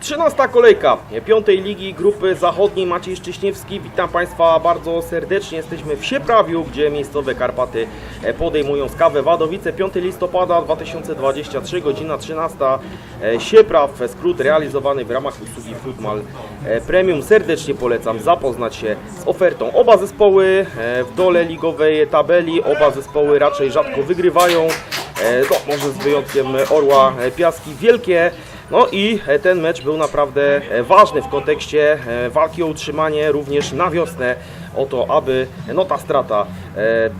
13 kolejka piątej ligi grupy zachodniej Maciej Szcześniewski. Witam Państwa bardzo serdecznie. Jesteśmy w Sieprawiu, gdzie miejscowe Karpaty e, podejmują skawę Wadowice. 5 listopada 2023, godzina 13. E, Siepraw, skrót realizowany w ramach usługi Footmal e, Premium. Serdecznie polecam zapoznać się z ofertą. Oba zespoły e, w dole ligowej tabeli, oba zespoły raczej rzadko wygrywają. E, No, może z wyjątkiem Orła e, Piaski Wielkie. No i e, ten mecz był naprawdę e, ważny w kontekście e, walki o utrzymanie również na wiosnę o to, aby no, ta strata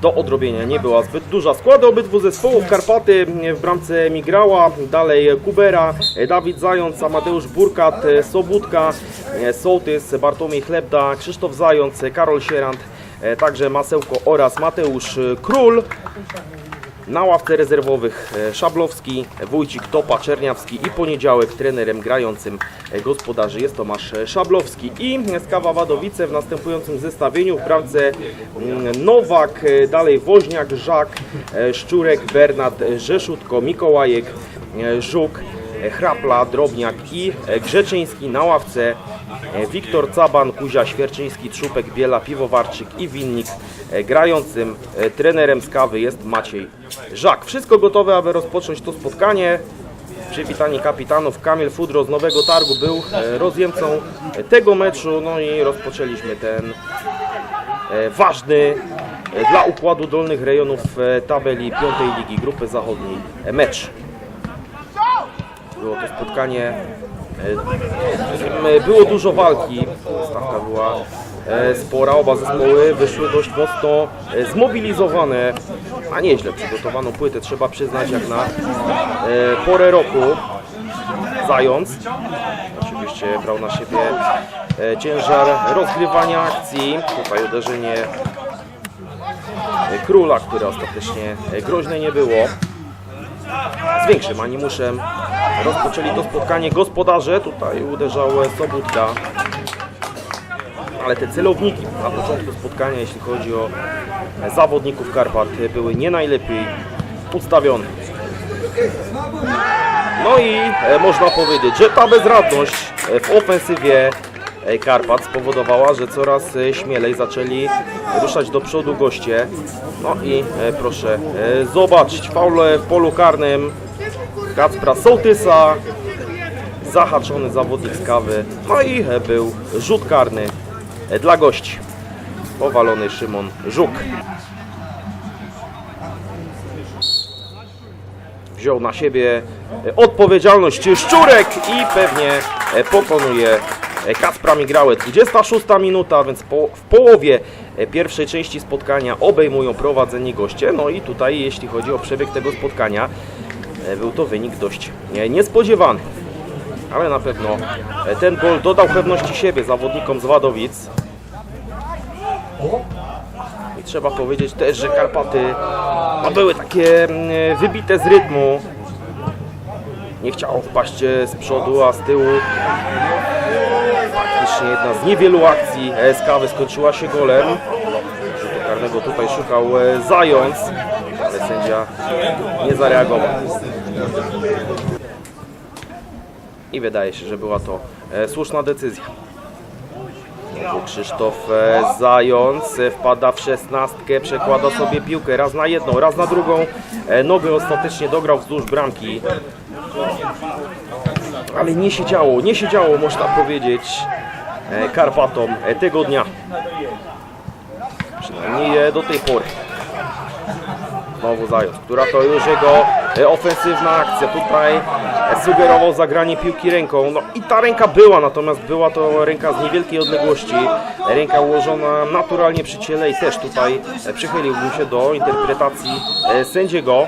do odrobienia nie była zbyt duża. Składy obydwu zespołów Karpaty w bramce Migrała, dalej Kubera, Dawid Zając, Amadeusz Burkat, Sobutka, e, Sołtys, Bartłomiej Chlebda, Krzysztof Zając, Karol Sierant, także Masełko oraz Mateusz Król. Na ławce rezerwowych e, Szablowski, Wójcik, Topa, Czerniawski i poniedziałek trenerem grającym e, gospodarzy jest Tomasz e, Szablowski. I Skawa Wadowice w następującym zestawieniu w bramce mm, Nowak, dalej Woźniak, Żak, Szczurek, Bernat, Rzeszutko, Mikołajek, Żuk, e, Hrapla, Drobniak i e, Grzeczyński na ławce e, Wiktor Caban, Kuzia Świerczyński, Trzupek, Biela, Piwowarczyk i Winnik. Grającym trenerem z kawy jest Maciej Żak. Wszystko gotowe, aby rozpocząć to spotkanie. Przywitanie kapitanów. Kamil Fudro z Nowego Targu był rozjemcą tego meczu. No i rozpoczęliśmy ten ważny dla układu dolnych rejonów tabeli piątej ligi grupy zachodniej mecz. Było to spotkanie. e, Było dużo walki. Stawka była e, spora. Oba zespoły wyszły dość mocno e, zmobilizowane. A nieźle przygotowaną płytę trzeba przyznać jak na porę roku. Zając oczywiście brał na siebie ciężar rozgrywania akcji. Tutaj uderzenie króla, które ostatecznie groźne nie było z większym animuszem rozpoczęli to spotkanie gospodarze. Tutaj uderzał Sobutka. Ale te celowniki na początku spotkania, jeśli chodzi o zawodników Karpat, były nie najlepiej ustawione. No i e, można powiedzieć, że ta bezradność e, w ofensywie Karpat spowodowała, że coraz e, śmielej zaczęli ruszać do przodu goście. No i e, proszę e, zobaczyć, faul w polu karnym Kacpra Sołtysa, zahaczony zawodnik z kawy, no i e, był rzut karny e, dla gości. Powalony Szymon Żuk. wziął na siebie e, odpowiedzialność Szczurek i pewnie e, pokonuje e, Kacpra Migrawę. 26 minuta, więc po, w połowie e, pierwszej części spotkania obejmują prowadzenie goście. No i tutaj jeśli chodzi o przebieg tego spotkania e, był to wynik dość e, niespodziewany. Ale na pewno e, ten gol dodał pewności siebie zawodnikom z Wadowic. I trzeba powiedzieć też, że Karpaty no, były takie mm, wybite z rytmu. Nie chciało wpaść e, z przodu, a z tyłu jedna z niewielu akcji e, z kawy skończyła się golem. Rzutu karnego tutaj szukał e, Zając, ale sędzia nie zareagował. I wydaje się, że była to e, słuszna decyzja. Znowu Krzysztof Zając wpada w szesnastkę, przekłada sobie piłkę raz na jedną, raz na drugą. Nogę ostatecznie dograł wzdłuż bramki. Ale nie się działo, nie się działo, można powiedzieć, Karpatom e, tego dnia. Przynajmniej e, do tej pory. Znowu Zając, która to już jego e, ofensywna akcja. Tutaj e, sugerował zagranie piłki ręką. No i ta ręka była, natomiast była to ręka z niewielkiej odległości. Ręka ułożona naturalnie przy ciele i też tutaj e, przychyliłbym się do interpretacji e, sędziego.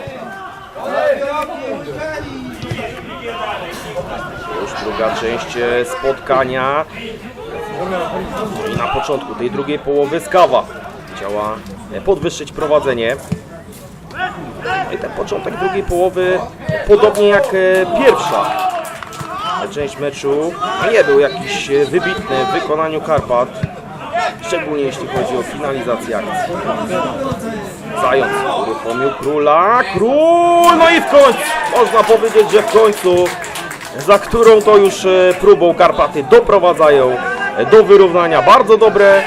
Już druga część e, spotkania. Na początku tej drugiej połowy Skawa chciała e, podwyższyć prowadzenie. No i ten początek drugiej połowy, podobnie jak e, pierwsza część meczu, nie był jakiś e, wybitny w wykonaniu Karpat, szczególnie jeśli chodzi o finalizację akcji. Zając uruchomił króla, król, no i w końcu, można powiedzieć, że w końcu za którą to już próbą Karpaty doprowadzają do wyrównania. Bardzo dobre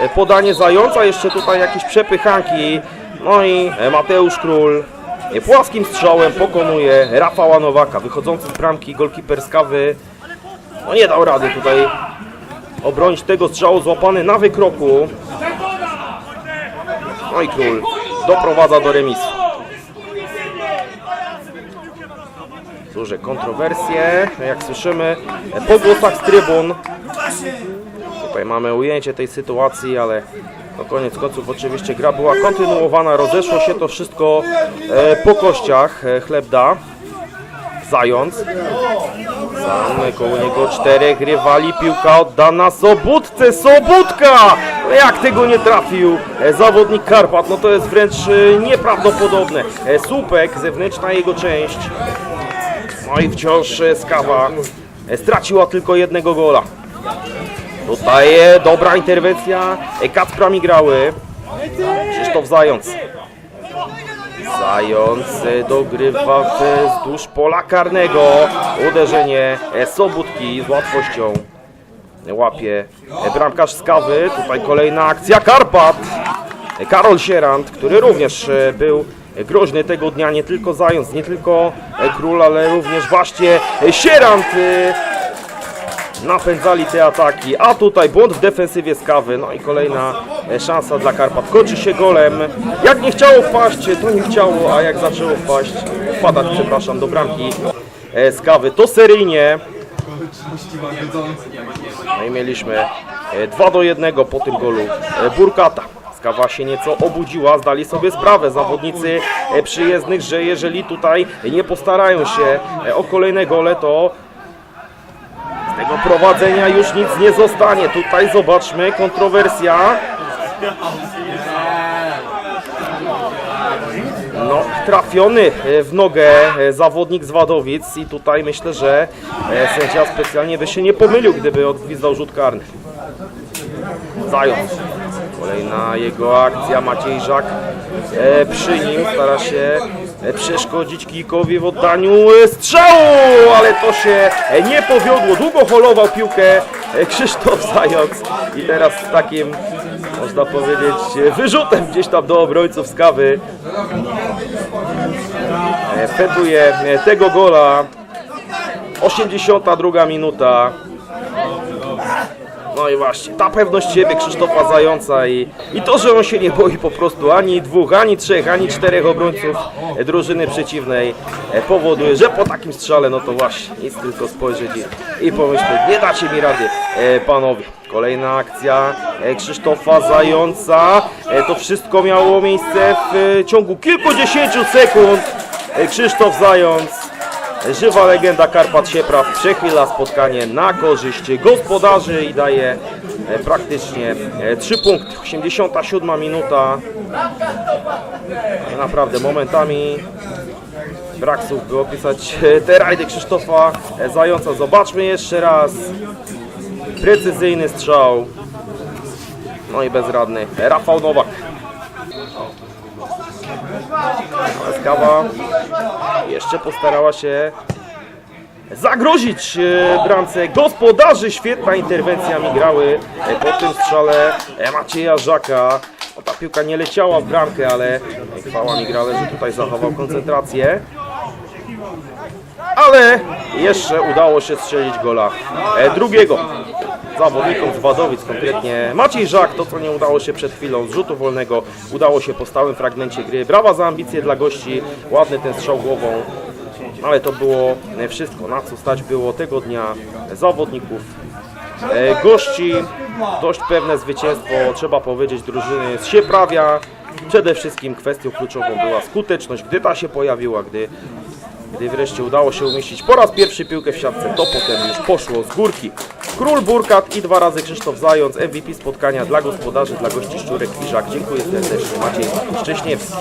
e, podanie zająca, jeszcze tutaj jakieś przepychanki. No i e, Mateusz Król e, płaskim strzałem pokonuje Rafała Nowaka, wychodzący z bramki golkiper z kawy. No nie dał rady tutaj obronić tego strzału, złapany na wykroku. No i Król doprowadza do remisu. Duże kontrowersje, jak słyszymy po głosach z trybun. Tutaj mamy ujęcie tej sytuacji, ale no koniec końców oczywiście gra była kontynuowana, rozeszło się to wszystko e, po kościach. E, chleb da. Zając. Sam koło niego czterech rywali, piłka oddana Sobótce, Sobótka! No Jak tego nie trafił e, zawodnik Karpat, no to jest wręcz nieprawdopodobne. Słupek, zewnętrzna jego część. No i wciąż e, Skawa e, straciła tylko jednego gola. Tutaj e, dobra interwencja e, Kacpra Migrały. Krzysztof Zając. Zając dogrywa wzdłuż pola karnego. Uderzenie Sobótki z łatwością łapie bramkarz z kawy. Tutaj kolejna akcja Karpat. Karol Sierant, który również był groźny tego dnia. Nie tylko Zając, nie tylko e, Król, ale również właśnie e, Sierant e, napędzali te ataki, a tutaj błąd w defensywie z kawy, no i kolejna szansa dla Karpat. Kończy się golem. Jak nie chciało wpaść, to nie chciało, a jak zaczęło wpaść, wpadać, przepraszam, do bramki e, z kawy, to seryjnie. No i mieliśmy 2 do 1 po tym golu Burkata. Skawa się nieco obudziła, zdali sobie sprawę zawodnicy e, przyjezdnych, że jeżeli tutaj nie postarają się e, o kolejne gole, to z tego prowadzenia już nic nie zostanie. Tutaj zobaczmy, kontrowersja. No, trafiony e, w nogę zawodnik z Wadowic i tutaj myślę, że sędzia specjalnie by się nie pomylił, gdyby odgwizdał rzut karny. Zając. Kolejna jego akcja, Maciej Żak e, przy nim stara się e, przeszkodzić kijkowi w oddaniu e, strzału, ale to się nie powiodło. Długo holował piłkę Krzysztof Zając i teraz z takim, można powiedzieć, wyrzutem gdzieś tam do obrońców z kawy fetuje tego gola. 82 minuta. No i właśnie, ta pewność siebie Krzysztofa Zająca i, i to, że on się nie boi po prostu ani dwóch, ani trzech, ani czterech obrońców drużyny przeciwnej e, powoduje, że po takim strzale, no to właśnie, nic tylko spojrzeć i, i pomyśleć, nie dacie mi rady, e, panowie. Kolejna akcja e, Krzysztofa Zająca, to wszystko miało miejsce w ciągu kilkudziesięciu sekund. Krzysztof Zając Żywa legenda Karpat Siepraw przechyla spotkanie na korzyść gospodarzy i daje e, praktycznie 3 punkty. 87 minuta. Naprawdę momentami brak słów, by opisać e, te rajdy Krzysztofa e, Zająca. Zobaczmy jeszcze raz. Precyzyjny strzał. No i bezradny Rafał Nowak. Ale Skawa jeszcze postarała się zagrozić e, bramce gospodarzy. Świetna interwencja migrały e, po tym strzale e, Macieja Żaka. Ta piłka nie leciała w bramkę, ale chwała migrale, że tutaj zachował koncentrację. Ale jeszcze udało się strzelić gola drugiego zawodnikom z Wadowic, konkretnie Maciej Żak, to co nie udało się przed chwilą z rzutu wolnego, udało się po stałym fragmencie gry. Brawa za ambicje dla gości, ładny ten strzał głową, ale to było wszystko, na co stać było tego dnia zawodników. E, gości, dość pewne zwycięstwo, trzeba powiedzieć, drużyny z Sieprawia. Przede wszystkim kwestią kluczową była skuteczność, gdy ta się pojawiła, gdy gdy wreszcie udało się umieścić po raz pierwszy piłkę w siatce, to potem już poszło z górki. Król Burkat i dwa razy Krzysztof Zając, MVP spotkania dla gospodarzy, dla gości Szczurek Liżak. Dziękuję serdecznie, Maciej Szczęśniewski.